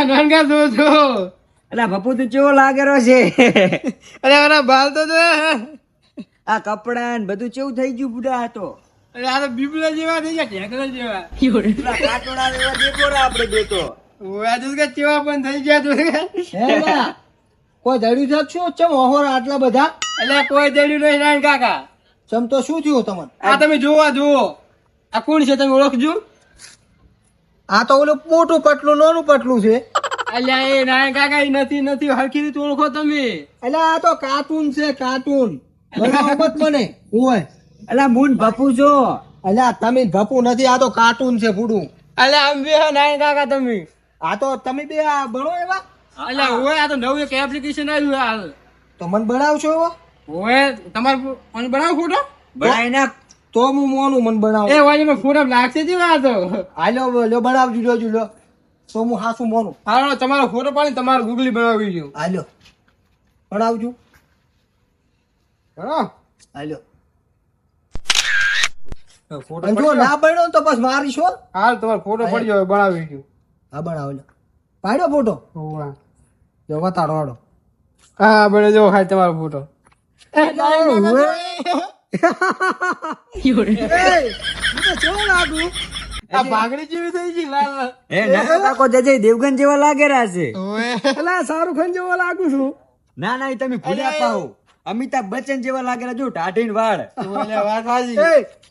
કાકા નાનકા જો જો પપ્પુ તું કેવો લાગેલો છે? અરે મારા બાલ તો આ કપડા ને બધું કેવું થઈ ગયું બુડા હતો અરે આ તો બીબલા જેવા થઈ ગયા ઢેકલા જેવા. કાટોડા એવા દેખો આપણે બે તો. ઓયા કે ચેવા પણ થઈ ગયા તું. કોઈ દડ્યું છે શું? ચમ ઓહોર આટલા બધા? એટલે કોઈ દડ્યું નહીં નાન કાકા. ચમ તો શું થયું તમને? આ તમે જોવા જુઓ. આ કોણ છે તમે ઓળખજો? આ તો ઓલું મોટું પટલું નાનું પટલું છે. અલ્યા એ નાય કાકા નથી નથી હરખી રીતે ઓળખો તમે. અલ્યા આ તો કાર્ટૂન છે કાર્ટૂન. મને હું અલ્યા મૂન ભપુ છો અલ્યા તમે ભપુ નથી આ તો કાર્ટૂન છે ફૂડું અલ્યા આમ બે નાય કાકા તમે. આ તો તમે બે આ ભણો એવા? અલ્યા હોય આ તો નવું એક એપ્લિકેશન આવ્યું હાલ. તો મને બનાવશો એવો? હોય તમારે મને ભણાવ ફોટો બનાવી નાખ તો હું મોનું મન બનાવો એ હોય મે ફોટો લાગશે જી વાત હાલો લો બનાવજો જોજો લો તો હું હાસું મોનું હાલો તમારો ફોટો પાડી તમારે ગુગલી બનાવી જો હાલો બનાવજો હા હાલો ફોટો ના બન્યો તો બસ મારી છો હાલ તમારો ફોટો પડી જાય બનાવી દઉં હા બનાવો લો પાડ્યો ફોટો. જો બતાડો હાડો હા બને જો હાય તમારો ફોટો આ ભાગડી જેવી થઈ ગઈ લાલ લાલ. એ ના. કાકો જજે દેવગન જેવા લાગે છે. એટલે શાહરુખ ખાન જેવા લાગુ છું. ના ના તમે ભૂલ્યા પાહો. અમિતાભ બચ્ચન જેવા લાગેલા જો ટાઢીન વાળ. વાત સાચી.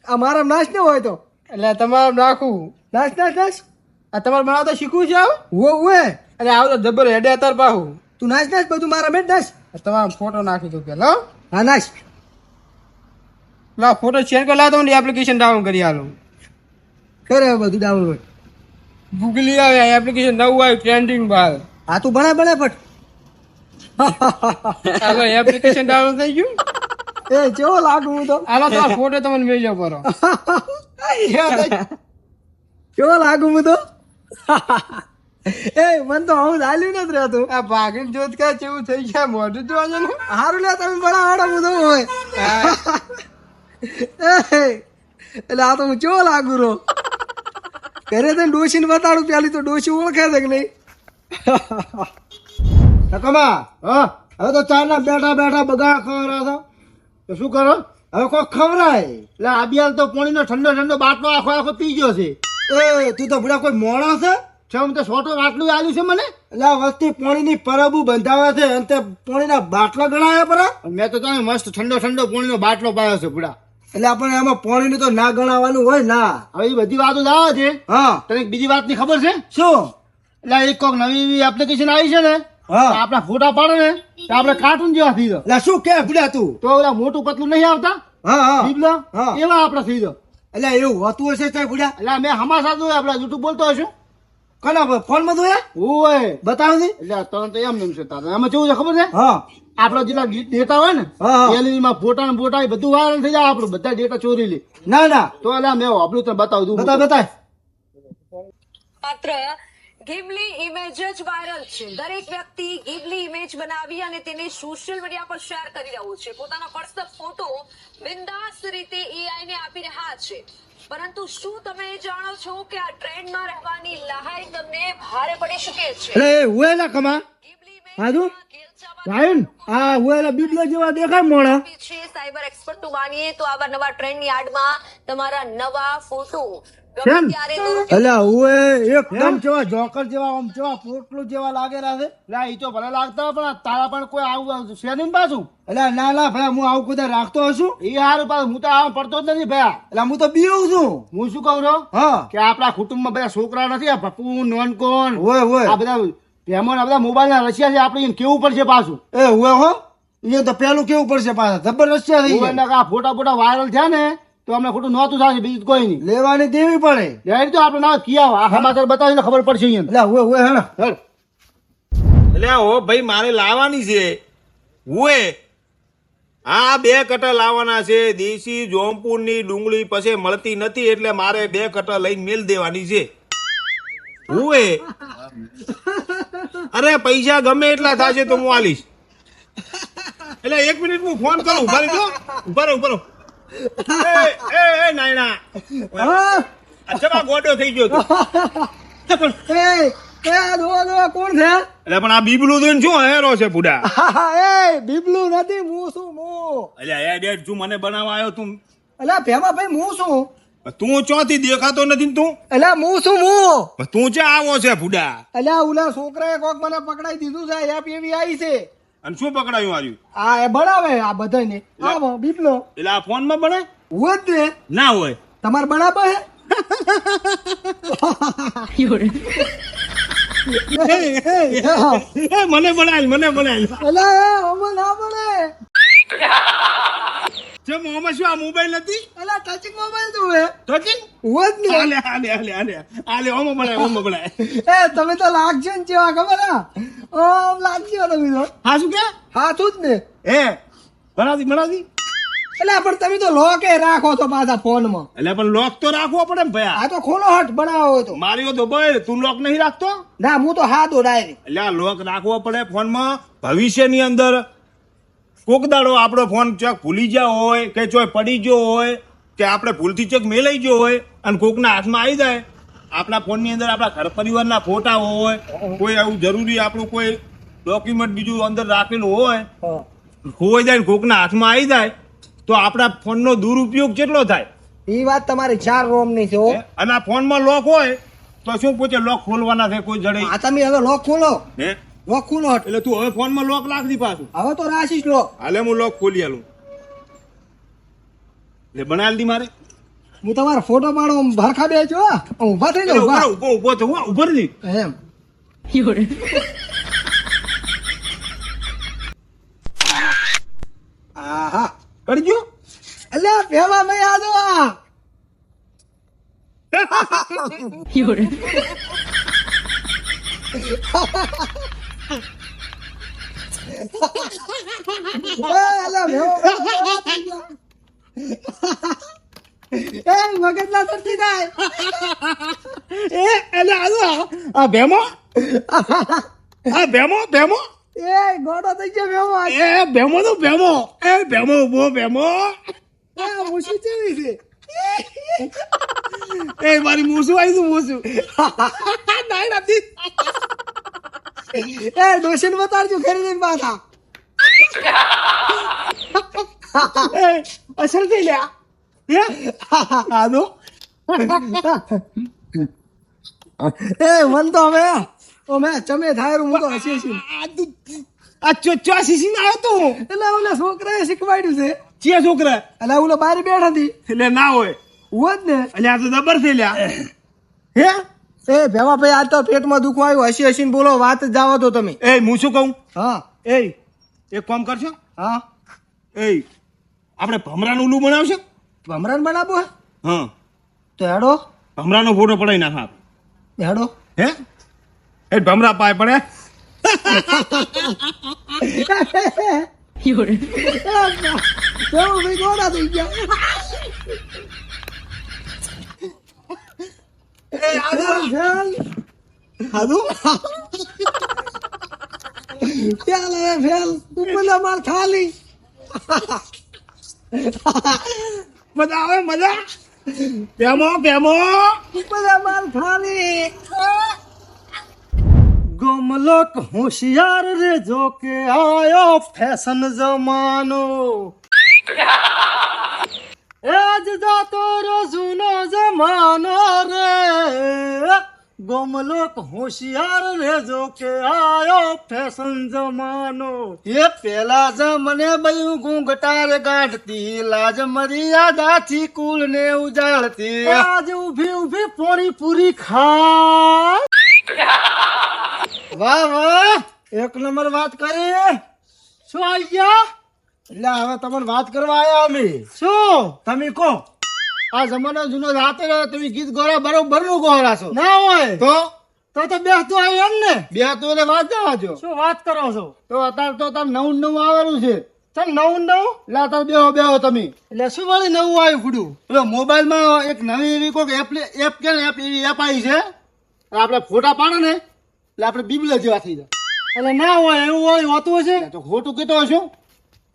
એ મારા નાશ ને હોય તો. એટલે તમારું નાખવું નાશ નાશ નાશ. આ તમારે બનાવતા શીખવું છે આવું. wo wo એટલે આવું તો જબર હેડે અતાર પાહું. તું નાશ નાશ બધું મારા મેં નાશ. તમારો ફોટો નાખી દઉં પેલો હો. હા નાશ. લા ફોટો શેર કરી લાવો તમને એપ્લિકેશન ડાઉનલોડ કરી આલો. કરે બધું ડાઉનલોડ ગૂગલી આવે એપ્લિકેશન નવું આવ્યું ટ્રેન્ડિંગ બાર. હા તું બના બના ફટ. હાલો એપ્લિકેશન ડાઉનલોડ થઈ ગયું? એ કેવો લાગુ હું તો? હાલો તો ફોટો તમને મેળ્યો પરો કેવો લાગુ હું તો? એ મને તો હું ચાલ્યું નથી રહેતું. આ ભાગીને જોત કે કેવું થઈ ગયા મોઢું જોવાનું સારું ને લે તમે બડા હાડો હું તો હોય એટલે આ તો હું ચો લાગુ રહો? ઘરે તો ડોશીને બતાડું પેલી તો ડોશી ઓળખે છે કે નહીં? નકમા હા હવે તો ચારના બેઠા બેઠા બગા ખવરા છો. તો શું કરો? હવે કોઈ ખવરાય એટલે આબિયાલ તો પોણીનો ઠંડો ઠંડો બાટલો આખો આખો પી ગયો છે. એ તું તો બુડા કોઈ મોડા છે? છમ તો સોટો આટલું આવ્યું છે મને. એટલે આ વસ્તી પાણીની પરબુ બંધાવે છે અને તે પાણીના બાટલા ગણાયા પરા? મેં તો તને મસ્ત ઠંડો ઠંડો પાણીનો બાટલો પાયો છે ભૂડા. એટલે આપણે એમાં પાણીનું તો ના ગણાવવાનું હોય ના. હવે એ બધી વાતો લાવે છે. હા. તને એક બીજી વાતની ખબર છે? શું? એટલે એક કોક નવી એવી એપ્લિકેશન આવી છે ને આપણા ફોટા પાડે ને તો આપણે કાર્ટૂન જેવા થઈ જાવ એટલે શું કે ભૂલ્યા તું? તો ઓલા મોટું પતલું નહીં આવતા? બીબલા એવા આપણે થઈ જાવ એટલે એવું હોતું હશે ચાલ ભૂલ્યા. એટલે મેં હમાસા જોયા આપણે યુટ્યુબ બોલતો હશું. કના ફોનમાં જોયા? ઓય. બતાવ ને. એટલે તને તો એમ નેમ છે તારે. આમાં કેવું છે ખબર છે? હા. આપડે જેટલા ડેટા હોય ને એલઈડી માં ફોટા ને ફોટા બધું વાયરલ થઈ જાય આપણું બધા ડેટા ચોરી લે. ના ના. તો એટલે મેં આપણું તને બતાવું દઉં બતાવ બતાવ. માત્ર ગિબલી ઇમેજ જ વાયરલ છે. દરેક વ્યક્તિ ગિબલી ઇમેજ બનાવી અને તેને સોશિયલ મીડિયા પર શેર કરી રહ્યો છે. પોતાના પર્સનલ ફોટો બિંદાસ રીતે એઆઈ ને આપી રહ્યા છે. પરંતુ શું તમે જાણો છો કે આ ટ્રેન્ડમાં રહેવાની લહાઈ તમને ભારે પડી શકે છે? અરે હુએ ના કમા હાજુ? રાયન આ હુએલા બીબલો જેવા દેખાય મોણા. છે સાયબર એક્સપર્ટનું માનીએ તો આવા નવા ટ્રેન્ડની આડમાં તમારા નવા ફોટો કેમ? એટલે હુએ એકદમ જેવા જોકર જેવા આમ જેવા પોટલું જેવા લાગેલા છે. લા ઈ તો ભલે લાગતા પણ તારા પણ કોઈ આવું છે નહીં પાછું? એટલે ના ના ભાઈ હું આવું કદાચ રાખતો હશું. એ હારું પાછું હું તો આમ પડતો જ નથી ભાઈ. એટલે હું તો બીવું છું. હું શું કહું છું? હા. કે આપણા કુટુંબમાં બધા છોકરા નથી આ પપ્પુ નોનકોન હોય હોય. આ બધા પ્રેમો આ બધા મોબાઈલ ના રશિયા છે આપણે કેવું પડશે પાછું? એ હુએ હો. એ તો પેલું કેવું પડશે પાછા? આ ફોટા ફોટા વાયરલ થયા ને તો અમને ખોટું નહોતું થશે બીજું કોઈ નહીં. લેવાની દેવી પડે. એટલે તો આપણે ના કિયા આ સમાચાર બતાવીને ખબર પડશે અહીંયા. એટલે હુએ હુએ હેને હેડ. એટલે ઓ ભાઈ મારે લાવવાની છે. હુએ. આ બે કટર લાવવાના છે. દેશી જોમપુરની ડુંગળી પછી મળતી નથી એટલે મારે બે કટર લઈને મેલ દેવાની છે. હુએ. અરે પૈસા ગમે એટલા થશે તો હું આલીશ. એટલે એક મિનિટ હું ફોન કરું. ઊભા રહી ઊભા રહો ઊભા રહો. એ નાયણા. અચ્છા ગોડો થઈ ગયો તું. એ કોણ છે? એટલે પણ આ બીબલું જોઈને શું હેરો છે બુડા એ બીબલું નથી હું શું હું. એટલે એ ડેટ તું મને બનાવવા આવ્યો તું. અલ્યા ભેમા ભાઈ હું શું તું ચોથી દેખાતો નથી તું? અલ્યા હું શું હું. તું ચા આવો છે બુડા અલ્યા ઓલા છોકરાએ કોક મને પકડાઈ દીધું છે એપ એવી આવી છે. અને શું પકડાયું આર્યું? આ એ બનાવે આ બધાને આવો બીપલો. એટલે આ ફોનમાં બને હોય. જ ને ના હોય તમારે બનાવે હે મને બનાય મને બનાય અલ્યા એ ના બને છે મોમાં શું આ મોબાઈલ નથી? અલા ટચિંગ મોબાઈલ તો હે તો કી જ ને આલે આલે આલે આલે આલે ઓમાં બનાય ઓમાં બનાય એ તમે તો લાગજો ને જેવા ખબર હા? ઓમ લાગજો તમે તો. હા શું કે? હાથું જ ને. હે બનાવી બનાવી એટલે પણ તમે તો લોકે રાખો તો પાછા ફોનમાં. એટલે પણ લોક તો રાખવો પડે ને ભાઈ આ તો ખોલો હટ બનાવો તો. મારી તો ભાઈ તું લોક નહીં રાખતો? ના હું તો હા દો ડાયરી એટલે લોક રાખવો પડે ફોનમાં. ભવિષ્યની અંદર કોક દાડો આપણો ફોન ચક ભૂલી ગયો હોય કે ચોય પડી ગયો હોય કે આપણે ભૂલથી ચેક મેલાઈ ગયો હોય અને કોકના હાથમાં આવી જાય આપણા ફોનની અંદર આપણા ઘર પરિવારના ફોટા હોય કોઈ આવું જરૂરી આપણું કોઈ ડોક્યુમેન્ટ બીજું અંદર રાખેલું હોય ખોવાઈ જાય ને કોકના હાથમાં આવી જાય તો આપણા ફોનનો દુરુપયોગ કેટલો થાય? એ વાત તમારી ચાર રોમની છે અને આ ફોનમાં લોક હોય તો શું પૂછે લોક ખોલવાના છે કોઈ જડે? આ તમે હવે લોક ખોલો. હે? લોક ખોલો એટલે તું હવે ફોનમાં લોક દી પાછું. હવે તો રાશિશ લોક. હાલે હું લોક ખોલી આલું. એટલે બનાવી દી મારે. હું તમારો ફોટો પાડો ભરખા બે છો ઊભા થઈ જાવ ઊભો ઊભા. ઊભો ઊભો તો હું રહી. એમ. આહા. કરી ગયો અલ્યા પેલા મેં આ જો આ. એ, અલ્યા ભેવો. એ એટલે આ આ ભેમો આ ભેમો ભેમો એ ગોડો થઈ ગયો ભેવો એ ભેમો તો ભેમો એ ભેમો ભેમો મારી મૂસું આવી તું નાઈ નથી એ ડોશન બતાડજો ઘરે જઈને પાછા અસર થઈ લ્યા હે આ દો એ મન તો હવે ઓ મેં ચમે થાય હું તો હસી હસી આ તું આ ચો ચોસી આવ્યો તું એટલે ઓલા છોકરાએ શીખવાડ્યું છે ચિયા છોકરા એટલે ઓલો બારી બેઠ હતી એટલે ના હોય હું જ ને એટલે આ તો જબર થઈ લ્યા હે એ ભેવા ભાઈ આ તો પેટમાં દુખવા આવ્યું. હસી હસીને બોલો વાત જ જાવો તો તમે. એ હું શું કહું? હા. એ એક કામ કરશો? હા. એ આપણે ભમરાનું ઉલ્લું બનાવશો? ભમરાન બનાવો? હા. તો હેડો. ભમરાનો ફોટો પડાવી નાખા હેડો. હે? એ ભમરા પાય પડે. ભેવા ભાઈ ગોળા થઈ ગયા. સાધુ ફેલ હવે ફેલ. ઉપરના માર થાલી મજા આવે મજા? પેમો પેમો ઉપરના માર ખાલી. ગમલોક હોશિયાર રે જો કે આયો ફેશન જમાનો. એજ જાતો રો જૂનો જમાનો રે ગમલોક હોશિયાર રે જો કે આયો ફેશન જમાનો એ પેલા જમને બયું ઘૂંઘટાર ગાઢતી લાજ મર્યાદાથી કુલ ને ઉજાડતી આજ ઊભી ઊભી પોણી પૂરી ખા વાહ વાહ એક નંબર વાત કરી શું આવી ગયા એટલે હવે તમને વાત કરવા આવ્યા અમે. શું? તમે કહો. આ જમાનો જૂનો રાતે તમે ગીત ગોળા બરોબરનું ગોરા છો. ના હોય. તો? તો તો બેસતું આવી એમ ને. બેસતું એટલે વાત જવા જો શું વાત કરો છો? તો અત્યારે તો તમે નવું નવું આવેલું છે. ચાલ નવું નવું? એટલે અત્યારે બેહો બેહો તમે. એટલે શું વળી નવું આવ્યું ખુડું? એટલે મોબાઈલમાં એક નવી એવી કોઈક એપ એપ કે ને એપ એવી એપ આવી છે. આપણે ફોટા પાડે ને એટલે આપણે બીબલા જેવા થઈ જાય. એટલે ના હોય એવું હોય હોતું હશે? તો ખોટું કીધું હશું.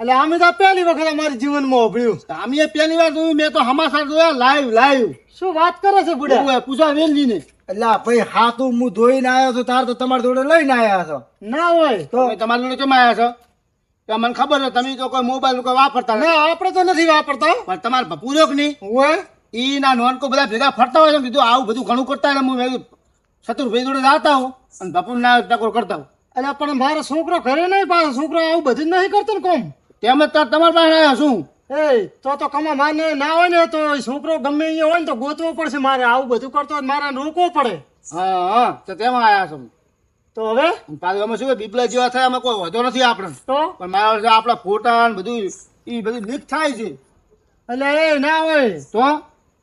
એટલે અમે તો પહેલી વખત અમારી જીવનમાં ઉભર્યું. અમે પહેલી વાર જોયું મેં તો હમાસર જોયા લાઈવ લાઈવ શું વાત કરે છે બુડા? પૂછા વેલજી ને એટલે ભાઈ હાથું હું ધોઈને આવ્યો છું તાર તો તમારી જોડે લઈને આવ્યા છો. ના હોય. તો? તમે તમારી જોડે કેમ આવ્યા છો? કે મને ખબર છે તમે તો કોઈ મોબાઈલ કોઈ વાપરતા ના આપણે તો નથી વાપરતા. પણ તમારે ભપુ જો કે નહીં? હોય. એ ના નોનકો બધા ભેગા ફરતા હોય કીધું આવું બધું ઘણું કરતા હોય હું શત્રુભાઈ જોડે જાતા હું અને બપુર ના ટકોર કરતા હું. એટલે પણ મારો છોકરો ઘરે નહીં પાછો છોકરો આવું બધું નહીં કરતો ને કોમ? તેમ જ તમારી પાસે આવ્યા શું એ તો તો કમા માને ના હોય ને તો એ છોકરો ગમે અહીંયા હોય ને તો ગોતવો પડશે મારે. આવું બધું કરતો મારે રોકવો પડે. હા હા તો તેમાં આવ્યા છું. તો હવે? પાછું અમે શું બીપલા જેવા થાય અમે કોઈ વધો નથી આપણે. તો? પણ મારા આપણા ફોટા ને બધું એ બધું લીક થાય છે. એટલે એ ના હોય. તો?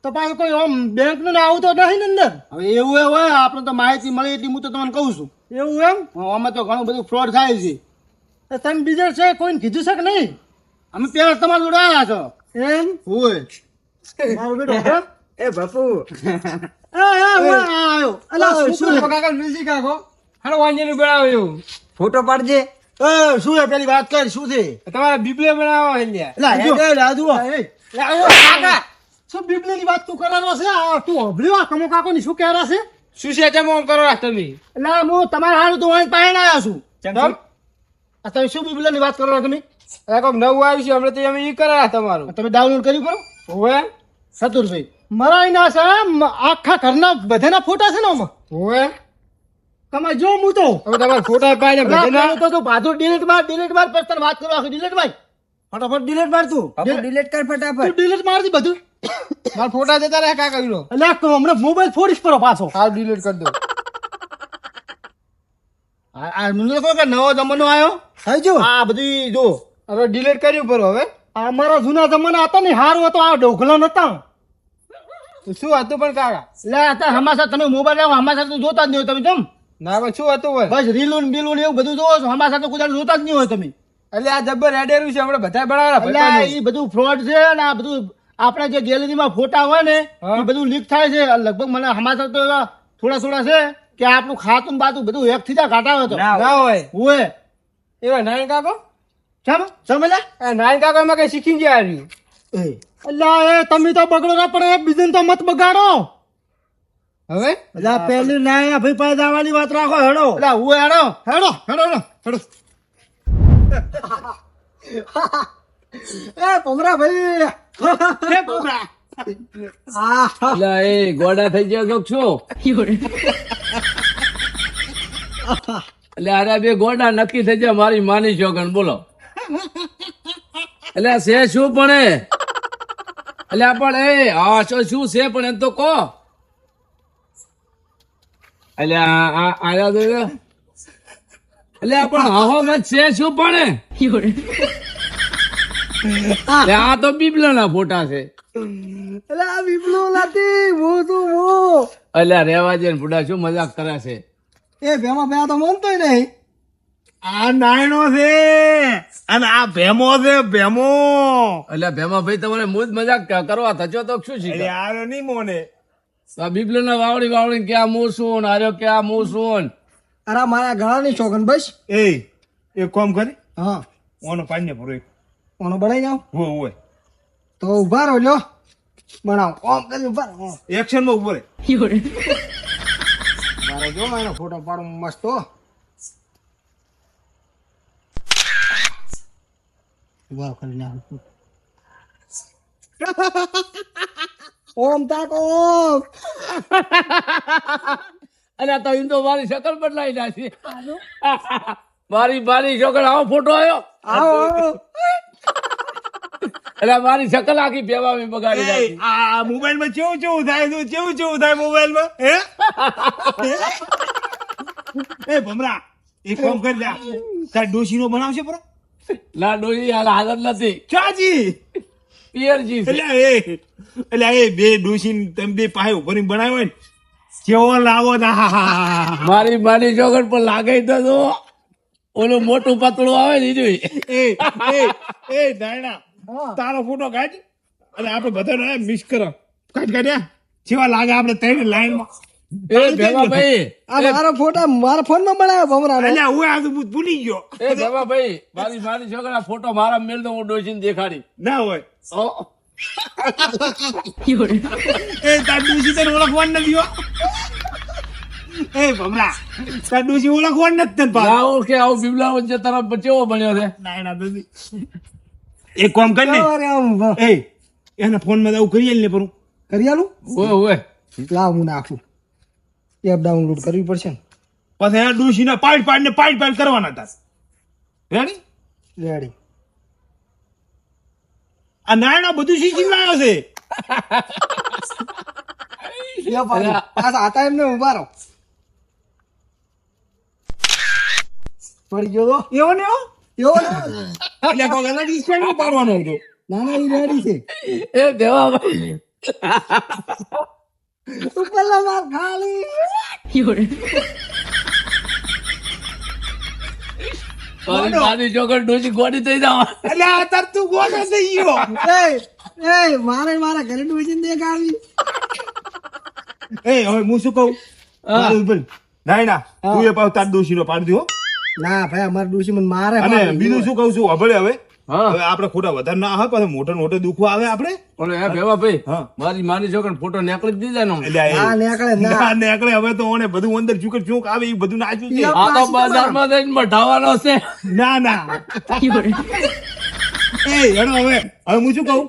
તો પાછું કોઈ આમ બેંકનું આવું તો નહીં ને અંદર? હવે એવું એ હોય આપણે તો માહિતી મળી એટલી હું તો તમને કહું છું. એવું એમ? અમે તો ઘણું બધું ફ્રોડ થાય છે. તમે બીજા છે કોઈને કીધું છે કે નહીં? અમે પેલા તમારા જોડે આવ્યા છો. એમ? હોય. મારો બેટો એ બાપુ. એ, એ, આવ્યો. અલા, શું ફોટો પાડજે. એ શું છે પેલી વાત કર? શું છે? તમારે બીબલે બનાવો રાજુ લે, કાકા. શું બીબલીની વાત તું કરવાનો છે? આ તું આ કમો કાકો ની શું કહેરા છે? શું છે તેમ આમ કરો તમે? હું તમારા હારું તો અહીં પાણી આવ્યો છું. આ તમે શું ની વાત કરો છો તમે? આ કોક નવું આવ્યું છે હમણાં તો અમે ઈ કરાયા તમારું. તમે ડાઉનલોડ કર્યું કરો હોવે. સતુરભાઈ મારા એના છે આખા ઘરના બધાના ફોટા છે ને આમાં? હોવે. તમે જો હું તો. હવે તમારા ફોટા પેલા બધાના તો તો તું ડિલીટ માર ડિલીટ માર પછી તને વાત કરવા આખી ડિલીટ માર. ફટાફટ ડિલીટ માર તું. ડિલીટ કર તું ડિલીટ માર દી બધું. મારા ફોટા જતા રહે કાકા એટલે હમણાં મોબાઈલ ફોડીશ કરો પાછો. હાલ ડિલીટ કરી દો. આ આ મને કહો કે નવો જમાનો આવ્યો થઈ જો આ બધું જો હવે ડિલીટ કર્યું પર હવે. આ અમારા જૂના જમાના હતા ને હારું હતો આ ડોકલો નતા. શું હતું પણ કાકા? એટલે અત્યારે હમાસા તમે મોબાઈલ આવો હમાસા તો જોતા જ નહીં તમે કેમ? ના પણ શું હતું હોય? બસ રીલું બીલું એવું બધું જોવો છો હમાસા તો કુદાડ જોતા જ નહીં હોય તમે. એટલે આ જબ્બર એડેરું છે આપણે બધા બનાવેલા એટલે એ બધું ફ્રોડ છે અને આ બધું આપણે જે ગેલેરીમાં ફોટા હોય ને. એ બધું લીક થાય છે. લગભગ મને હમાસા તો એવા થોડા થોડા છે. કે આપણું ખાતું બાતું બધું એક થી ઘાટા હતો ના ના હોય. હોય એવા નાયણ કાકો? સમજ્યા એ નાઈ કાકો એમાં કઈ શીખી ગયા આવ્યું એટલે એ તમે તો બગડો ના પડે બીજું તો મત બગાડો. હવે? એટલે આ પેલી ના ભાઈ પાસે જવાની વાત રાખો હેડો. એટલે હું હેડો? હેડો હેડો હેડો હેડો. એ ભમરા ભાઈ એ પોપરા. એટલે એ ગોડા થઈ ગયા છો એટલે અરે, બે ગોડા નક્કી થઈ જાય, મારી માની શોગન બોલો. એટલે છે શું પણ એટલે પણ એ હા શું છે પણ એમ તો કહો. એટલે આયા તો એટલે પણ હાહો મેં છે શું પણ આ તો બીબલા ના ફોટા છે. એટલે આ બીપલો લાતી હું તું હું એટલે રેવા ને બુડા શું મજાક કરે છે? એ ભેમા ભેમાં તો મનતો નહીં. આ નાયણો છે અને આ ભેમો છે ભેમો. એટલે ભેમા ભાઈ તમારે મુજ મજાક કરવા થજો તો શું છે શીખે નહીં મોને. આ બીબલો ના વાવડી વાવડી ક્યાં આ છું ને આર્યો ક્યાં આ છું ને. અરે મારા ગળાની શોખન બસ. એ એક કામ કરી. હા. ઓનો પાણીને પૂરો ઓનો બનાવી જાવ હોય હોય. તો ઊભા રહો લ્યો. બનાવો. ઓમ કરી ઊભા રહો. એક્શનમાં ઊભો રે મારે જો એનો ફોટો પાડો મસ્ત હો. ઊભા કરીને આવું. ઓમ તાક ઓમ. અને તો એમ તો મારી શકલ બદલાઈ નાખી. મારી મારી શકલ આવો ફોટો આવ્યો આવો આવો. એટલે મારી શકલ આખી ભેમા મેં બગાડી નાખી. આ મોબાઈલમાં કેવું કેવું થાય છે? કેવું કેવું થાય મોબાઈલમાં હે? એ ભમરા એક કામ કરી લે. તાર ડોશી નો બનાવશે પરો. ના ડોહી હાલ હાલત નથી. ચાજી. પિયરજી એટલે એ એટલે એ બે ડોશી તમે બે પાસે ઉભરી બનાવ્યો હોય ને કેવો લાવો ના. મારી મારી છોકર પર લાગે તો ઓલું મોટું પતળું આવે ને એ એ એ નાયણા તારો ફોટો કાઢ અને આપણે બધાનો મિસ કરો. કાઢ કાઢ્યા જેવા લાગે આપણે ત્રણ લાઈનમાં. એ આ મારા ફોટા મારા ફોનમાં મળ્યા ભમરા એટલે હું આ ભૂલી ગયો. એ ભેમા ભાઈ મારી મારી છોકરા ફોટો મારા મેલ દો હું ડોસીને દેખાડી. ના હોય. એ તાર તને ઓળખવાનું નથી હો. એ ભમરા તાર ઓળખવાનું નથી તને કે આવું તારા ચેવો બન્યો છે. એક કામ કર ને. એ એના ફોનમાં આવું કરીએ ને પરું કરી આલું? ઓય ઓય લાવ હું નાખું. એપ ડાઉનલોડ કરવી પડશે ને. પછી એના ડોશીને પાડ પાડ ને પાડ પાડ કરવાના હતા. રેડી રેડી આ નાયણા બધું શીખી લાવ્યો છે. પાછા હતા એમને ઊભા રહો. પડી ગયો તો? એવો ને એવો? એવો ને? એટલે કોઈ અલગ ઈસ્ટાઈલનું પાડવાનો હતો ના ના એ રેડી છે એ દેવાભાઈ તું પેલા માર ખાલી મારી છોકર ડોસી ગોડી થઈ જાવ એટલે આ તાર તું ગોળો એ એ મારે મારા ઘરે ડૂસીને દેખાડવી એ હવે હું શું કહું ના. નાયણા તું એ પાછો તાર ડોશીનો પાડી દો ના ભાઈ અમારે ડૂસી મને મારે અને બીજું શું કહું છું અભળે હવે? હા. હવે આપણે ખોટા વધારે ના આવે પણ મોટો મોટો દુખવા આવે આપણે? ઓલો હા. મારી મારી છોકર ફોટો નીકળી જ દીધા ને નીકળે નીકળે હવે તો ઓને બધું અંદર ચૂક ચૂક આવે એ બધું નાચું છે. આ તો બજારમાં જઈને મઢાવાનો છે. ના ના. એ હેડો હવે. હવે હું શું કહું?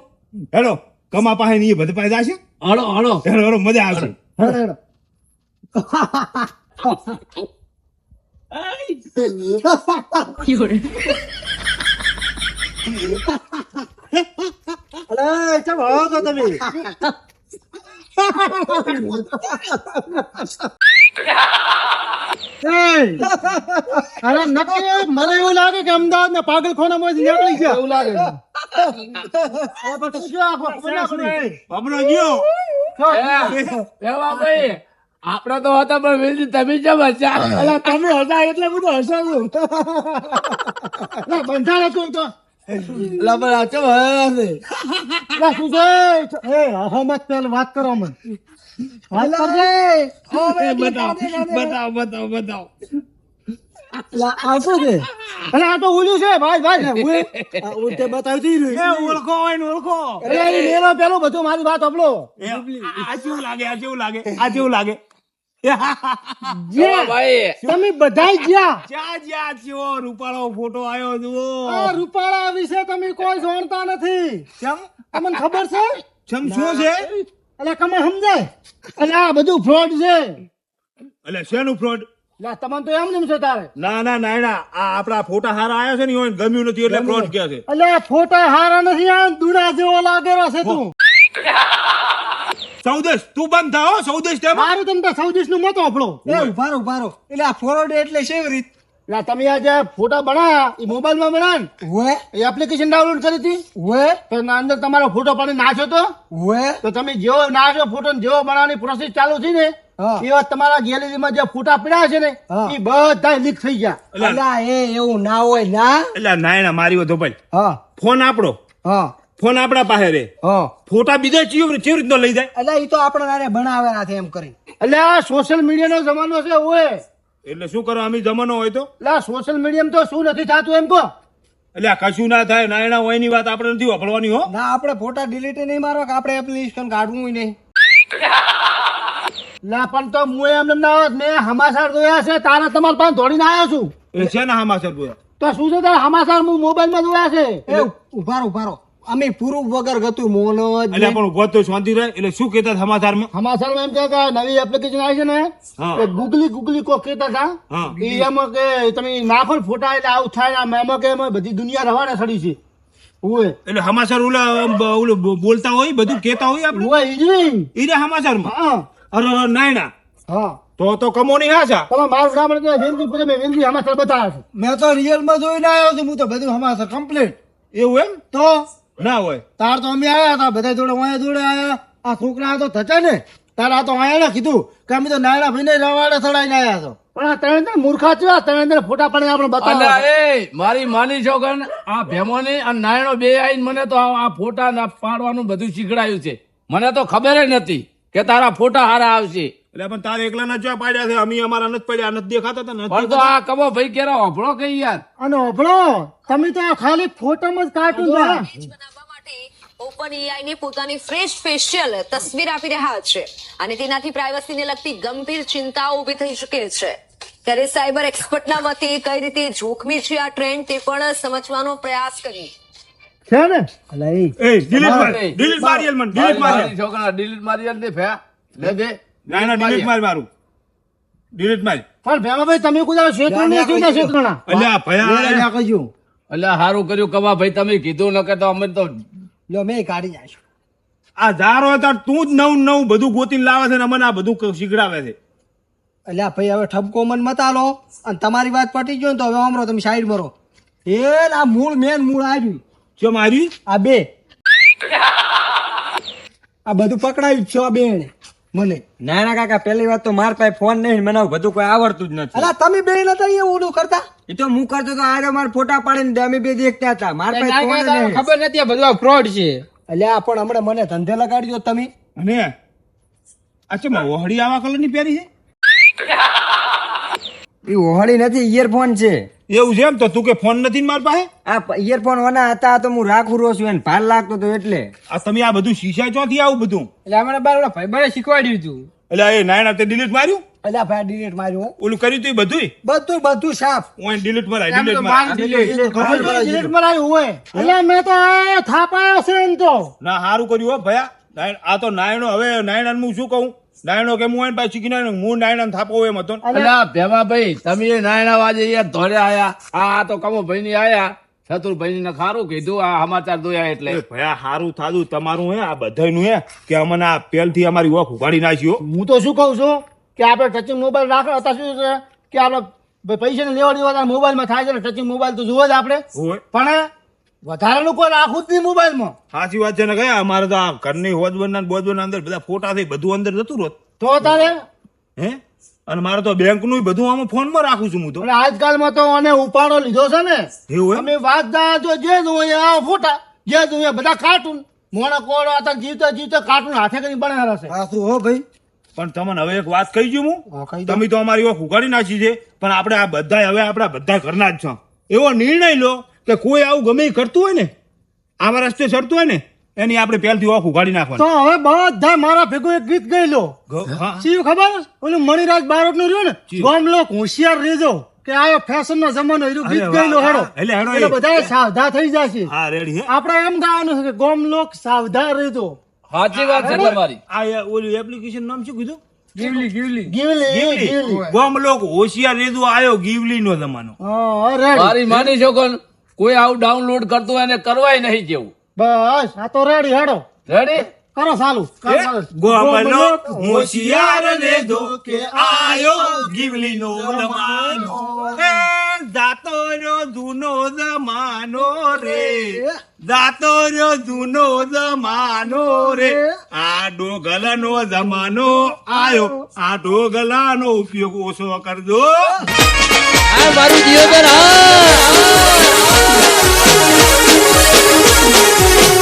હેડો કમા પાસે ની બધે પાસે જશે? હળો હળો. હેડો હેડો મજા આવશે. હેડો, હેડો. અરે ચમ હળો છો તમે અરે નક્કી મને એવું લાગે કે અમદાવાદ ના માં નીકળી ગયા એવું લાગે હમણાં ગયો ભેવાભાઈ આપડે તો હતા પણ વેલજી તમે કેમ હસ્યા? એટલે તમે હતા એટલે બંધાણ તો લા છું? આ તો ઓલું છે ભાઈ ભાઈ. આ બતાવતી રહ્યું. ઓળખો પેલો બધું મારી વાત આપલો આ કેવું લાગે આ કેવું લાગે આ કેવું લાગે. તમે બધાય જ્યાં. જ્યાં જ્યાં થયો રૂપાળો ફોટો આવ્યો જુઓ. રૂપાળા વિશે તમે કોઈ જાણતા નથી. તમને ખબર છે? શું છે? એટલે તમે સમજાય. એટલે આ બધું ફ્રોડ છે. એટલે શેનું ફ્રોડ તમને તો એમ નેમ છે તારે. ના ના નાયડા આ આપડા ફોટા હારા આવ્યા છે ને ઈ ગમ્યું નથી એટલે ફ્રોડ કે છે. એટલે ફોટા હારા નથી આ દુડા જેવો લાગેલો છે તું. સૌદેશ તું બંધ થાઓ સૌદેશ ટેમ મારું તમને સૌદેશનું મત આપણો એ ઉભારો ઉભારો એટલે આ ફોરવર્ડ એટલે છે રીત? ના તમે આ જે ફોટા બના એ મોબાઈલમાં બનાયા ને હોય એ એપ્લિકેશન ડાઉનલોડ કરી હતી. હોય તો એના અંદર તમારો ફોટો પાડી નાખ્યો તો. હોય તો તમે જેવો નાખ્યો ફોટો ને જેવો બનાવવાની પ્રોસેસ ચાલુ થઈ ને હા. એવા તમારા ગેલેરીમાં જે ફોટા પડ્યા છે ને એ બધા લીક થઈ ગયા. અલા એ એવું ના હોય ના. એટલે નાયણા મારી વધો ભાઈ. હા. ફોન આપણો હા. ફોન આપણા પાસે રે. હા. ફોટા બીજા ચીવ ચેવી રીતનો લઈ જાય. એટલે એ તો આપણે નારે બનાવેલા છે એમ કરી એટલે આ સોશિયલ મીડિયાનો જમાનો છે ઓય. એટલે શું કરો? આમ જમાનો હોય તો? એટલે આ સોશિયલ મીડિયામાં તો શું નથી થતું એમ કહો. એટલે આ કશું ના થાય નાયણા હોયની વાત આપણે નથી વાપરવાની હો. ના આપણે ફોટા ડિલીટ નહીં મારો કે આપણે એપ્લિકેશન કાઢવું નહીં. ના પણ તો હું એમ ના હોત મેં હમાસાર જોયા છે તારા તમારા પાસે દોડીને આવ્યો છું. એ છે ને હામાં જોયા? તો શું છે તારા હમાસાર હું મોબાઈલમાં જોયા છે? એ ઊભા રહો, ઊભા રહો. અમે પૂરું વગર ગતું મોન એટલે પણ ઊભો તો શાંતિ રહે. એટલે શું કહેતા સમાચારમાં? હમાસારમાં એમ કે નવી એપ્લિકેશન આવી છે ને. ગુગલી ગુગલી કો કહેતા હતા. એમાં કે તમે નાખો ને ફોટા એટલે આવું થાય એમાં કે બધી દુનિયા રવાના સડી છે. એટલે સમાચાર ઓલા ઓલું બોલતા હોય બધું કહેતા હોય આપણે? ઓએ ઈ ઈ સમાચારમાં? હા. અરે અરે, નાયણા. હા. તો તો કમો નહીં હાચા તમે મારું નામ એટલે વેલજી પૂછે મેં વેલજી સમાચાર બતાવ્યા છે. મેં તો રિયલમાં જોઈને આવ્યો છું હું તો બધું હમાસર કમ્પ્લીટ એવું એમ? તો? ના હોય. તાર તો અમે આયા હતા બધા જોડે અહીંયા જોડે આયા. આ છોકરા તો થતા ને. તારા આ તો આયા કીધું કે અમે તો નાયણા ભાઈને રવાડે થડાઈને આયા છો. પણ આ ત્રણ ત્રણ મૂર્ખા છે ત્રણ ત્રણ ફોટા પડે આપણે અલ્યા એ મારી માની છોકર આ ભેમોની અને નાયણો બે આઈને મને તો આ ફોટા પાડવાનું બધું શીખડાયું છે. મને તો ખબર જ નથી કે તારા ફોટા હારા આવશે. એટલે પણ તારે એકલા ના જોયા પાડ્યા છે? અમે અમારા નથી પડ્યા નથી દેખાતા હતા પણ તો આ કબો ભાઈ કેરા હોભળો કઈ યાર. અને ઓભળો તમે તો આ ખાલી ફોટામાં જ કાર્ટૂન બનાવવા માટે ઓપન એઆઈ ને પોતાની ફ્રેશ ફેશિયલ તસવીર આપી રહ્યા છે. અને તેનાથી પ્રાઇવસીને લગતી ગંભીર ચિંતાઓ ઊભી થઈ શકે છે. ત્યારે સાયબર એક્સપર્ટના મતે કઈ રીતે જોખમી છે આ ટ્રેન્ડ તે પણ સમજવાનો પ્રયાસ કરી છે ને? એ ડિલીટ માર ડિલીટ મારી ડિલીટ મારી મારી છોકરા ડિલીટ મારી લે દે. ના ના ડિલીટ માર મારું. ડિલીટ માર પણ ભેમાભાઈ તમે કોઈ દાડો ક્ષેત્ર નહીં ને ક્ષેત્રના અલ્યા ભયા ના કહેજો એટલે હારું કર્યું કવા ભાઈ તમે કીધું ન કે તો અમે તો લો મેં કાઢી જાય આ ધારો હતા તું જ નવું નવું બધું ગોતીને લાવે છે ને અમને આ બધું શીખડાવે છે. એટલે ભાઈ હવે ઠપકો મન મતાલો અને તમારી વાત પટી ગયો ને તો હવે અમરો તમે સાઈડ મરો એ આ મૂળ મેન મૂળ આવ્યું જો મારી આ બે. આ બધું પકડાયું છ છે આ બેન. મને. ના ના કાકા પહેલી વાત તો માર પાસે ફોન નહીં મને બધું કોઈ આવડતું જ નથી. અલા તમે બે નતા અહીંયા ઓલું કરતા? એ તો હું કરતો તો આરે માર ફોટા પાડીને અમે બે દેખતા હતા. માર પાસે ફોન નહીં. ખબર નથી આ બધું ફ્રોડ છે. એટલે આ પણ હમણાં મને ધંધે લગાડ્યો તમે. અને અચ્છા ઓહડી આવા કલરની પહેરી છે? એ ઓહળી નથી ઇયરફોન છે. એવું છે એમ? તો તું કે ફોન નથી મારી પાસે? આ ઇયરફોન વના હતા તો હું રાખું રહ્યો છું એને ભાર લાગતો તો એટલે. આ તમે આ બધું શીશા ચોથી આવું બધું? એટલે અમારા બાર ભાઈ બને શીખવાડ્યું હતું એટલે એ નાયણા તે ડિલીટ માર્યું? એટલે ભાઈ ડિલીટ માર્યું હો. ઓલું કર્યું તું બધું બધું બધું સાફ. ઓય ડિલીટ મરાય ડિલીટ મરાય ડિલીટ મરાયું હોય. એટલે મેં તો આ થાપાયો છે એમ તો. ના સારું કર્યું હો ભયા. આ તો નાયણો હવે નાયણા હું શું કહું? નાયણો કે હું પાછી શીખી નાયણો હું નાયણા થાપો એમ હતો. ને. એટલે ભાઈ તમે નાયણા વાજે યાર ધોરે આયા. આ તો કમો ભાઈ ની આયા. ચતુરભાઈ ને ખારું કીધું આ સમાચાર જોયા એટલે. ભયા સારું થાતું તમારું હે આ બધાનું હે કે અમને આ પેલથી અમારી ઓખ ઉગાડી નાખ્યો. હું તો શું કહું છું? કે આપણે ટચિંગ મોબાઈલ રાખો હતા શું છે? કે આપણે પૈસા ને લેવા દેવા મોબાઈલમાં થાય છે ને ટચિંગ મોબાઈલ તો જુઓ જ આપણે. પણ વધારાનું કોઈ રાખવું જ નહીં મોબાઈલમાં. સાચી વાત છે ને કઈ અમારે તો આ ઘરની હોજબરના બોજબના અંદર બધા ફોટા થઈ બધું અંદર જતું રોત તો તારે? હે? અને મારે તો બેંકનું બધું આમાં ફોનમાં રાખું છું હું તો. અને આજકાલમાં તો અને ઉપાડો લીધો છે ને. એવું એમ? અમે વાત દા જો જે જોઈએ આ ફોટા જે જોઈએ બધા કાર્ટૂન મોણા કોણ હતા જીવતો જીવતો કાર્ટૂન હાથે કરી બનાવ્યા છે. હા હો ભાઈ? પણ તમને હવે એક વાત કહી દઉં હું. તમે તો અમારી ઓખ ઉગાડી નાખી છે પણ આપણે આ બધા હવે આપણા બધા ઘરના જ છો. એવો નિર્ણય લો કે કોઈ આવું ગમે કરતું હોય ને આવા રસ્તે ચડતું હોય ને એની આપણે પહેલથી ઓખ ઉગાડી તો હવે બધા મારા ભેગું એક ગીત ગઈ લો. શિવ ખબર? ઓલું મણિરાજ બારોટનું રહ્યું ને ગોમ લોક હોશિયાર રેજો કે આ ફેશન નો જમાનો એનું ગીત અરે ગઈ લો વાહ, હેડો. એટલે હેડો એટલે બધા સાવધા થઈ જશે. હા રેડી આપણે એમ ગાવાનું છે કે ગોમ લોક સાવધા રહેજો સાચી વાત છે તમારી. આ ઓલું એપ્લિકેશન નામ શું કીધું? ગીવલી ગીવલી. ગીવલી ગોમ લોક હોશિયાર રેદો આયો ગીવલી નો જમાનો મારી માની છોકર કોઈ આવું ડાઉનલોડ કરતું એને કરવાય નહીં જેવું. બસ આ તો રેડી હેડો. રેડી કરો સાલું ગોબલો હોશિયાર રેદો કે આયો ગીવલી નો જમાનો. એ જાતો રહ્યો જૂનો જમાનો રે. જાતો રો જૂનો જમાનો રે. આ ડોગલ નો જમાનો આયો. આ ડોગલા નો ઉપયોગ ઓછો કરજો. આ મારું જીવન હા. Thank you.